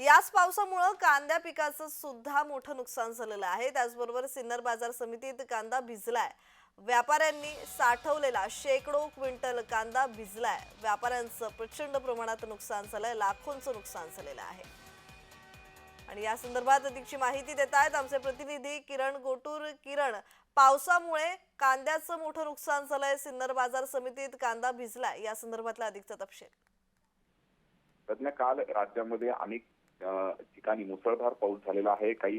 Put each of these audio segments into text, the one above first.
याच पावसामुळं कांद्या पिकाचं सुद्धा मोठं नुकसान झालेलं आहे. त्याचबरोबर सिन्नर बाजार समितीत कांदा भिजलाय. व्यापाऱ्यांनी साठवलेला शेकडो क्विंटल कांदा भिजलाय. व्यापाऱ्यांचं प्रचंड प्रमाणात नुकसान झालंय लाखोंचं नुकसान झालेलं आहे. आणि या संदर्भात अधिकची माहिती देत आहेत आमचे प्रतिनिधी किरण गोटूर. किरण पावसामुळे कांद्याचं मोठं नुकसान झालंय सिन्नर बाजार समितीत कांदा भिजलाय या संदर्भातला अधिकचा तपशील. तज्ञ काल राज्यामध्ये अनेक ठिकाणी मुसळधार पाऊस झालेला आहे. काही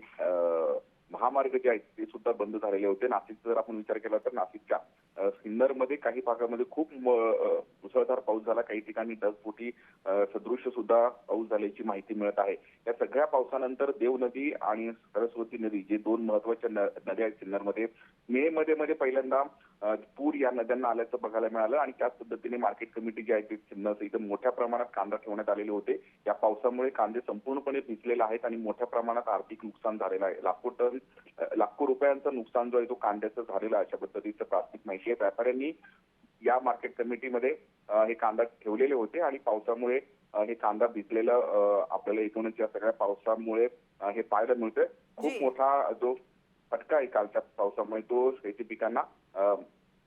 महामार्ग जे आहेत ते सुद्धा बंद झालेले होते. नाशिकचा जर आपण विचार केला तर नाशिकच्या सिन्नरमध्ये काही भागामध्ये खूप म- मुसळधार पाऊस झाला. काही ठिकाणी ढगफुटी फुटी सदृश्य सुद्धा पाऊस झाल्याची माहिती मिळत आहे. या सगळ्या पावसानंतर देव नदी आणि सरस्वती नदी जे दोन महत्त्वाच्या नद्या आहेत सिन्नरमध्ये मे मध्ये मध्ये पहिल्यांदा पूर या नद्यांना आल्याचं बघायला मिळालं आणि त्याच पद्धतीने मार्केट कमिटी जी आहे ती सिन्नर इथं मोठ्या प्रमाणात कांदा ठेवण्यात आलेले होते. या पावसामुळे कांदे संपूर्णपणे भिजलेले आहेत आणि मोठ्या प्रमाणात आर्थिक नुकसान झालेलं आहे. लाखो टन लाखो रुपयांचं नुकसान जो आहे तो कांद्याचं झालेलं आहे अशा पद्धतीचं प्राथमिक माहिती आहे. व्यापाऱ्यांनी या मार्केट कमिटीमध्ये हे कांदा ठेवलेले होते आणि पावसामुळे हे कांदा भिजलेलं आपल्याला एकूणच या सगळ्या पावसामुळे हे पाहायला मिळतंय. खूप. मोठा जो फटका आहे कालच्या पावसामुळे तो शेती पिकांना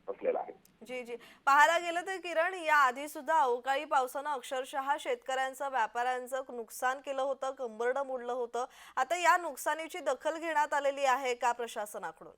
बसलेला आहे. जी जी. पाहायला गेलं तर किरण या आधी सुद्धा अवकाळी पावसानं अक्षरशः शेतकऱ्यांचं व्यापाऱ्यांचं नुकसान केलं होतं कंबरडं मोडलं होतं. आता या नुकसानीची दखल घेण्यात आलेली आहे का प्रशासनाकडून?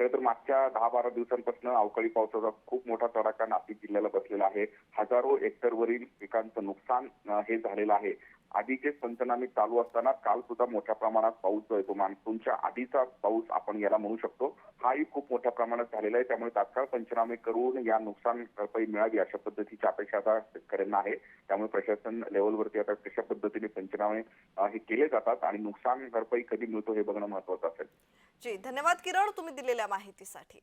खरं तर मागच्या दहा बारा दिवसांपासून अवकाळी पावसाचा खूप मोठा तडाखा नाशिक जिल्ह्याला बसलेला आहे. हजारो हेक्टरवरील पिकांचं नुकसान हे झालेलं आहे. आधीचे पंचनामे चालू असताना काल सुद्धा मोठ्या प्रमाणात पाऊस जो आहे तो मान्सूनच्या आधीचा पाऊस आपण याला म्हणू शकतो. हाही खूप मोठ्या प्रमाणात झालेला आहे. त्यामुळे तात्काळ पंचनामे करून या नुकसान भरपाई मिळावी अशा पद्धतीची अपेक्षा आता शेतकऱ्यांना आहे. त्यामुळे प्रशासन लेवलवरती आता कशा पद्धतीने पंचनामे हे केले जातात आणि नुकसान भरपाई कधी मिळतो हे बघणं महत्वाचं असेल. जी धन्यवाद किरण तुम्ही दिलेल्या माहितीसाठी.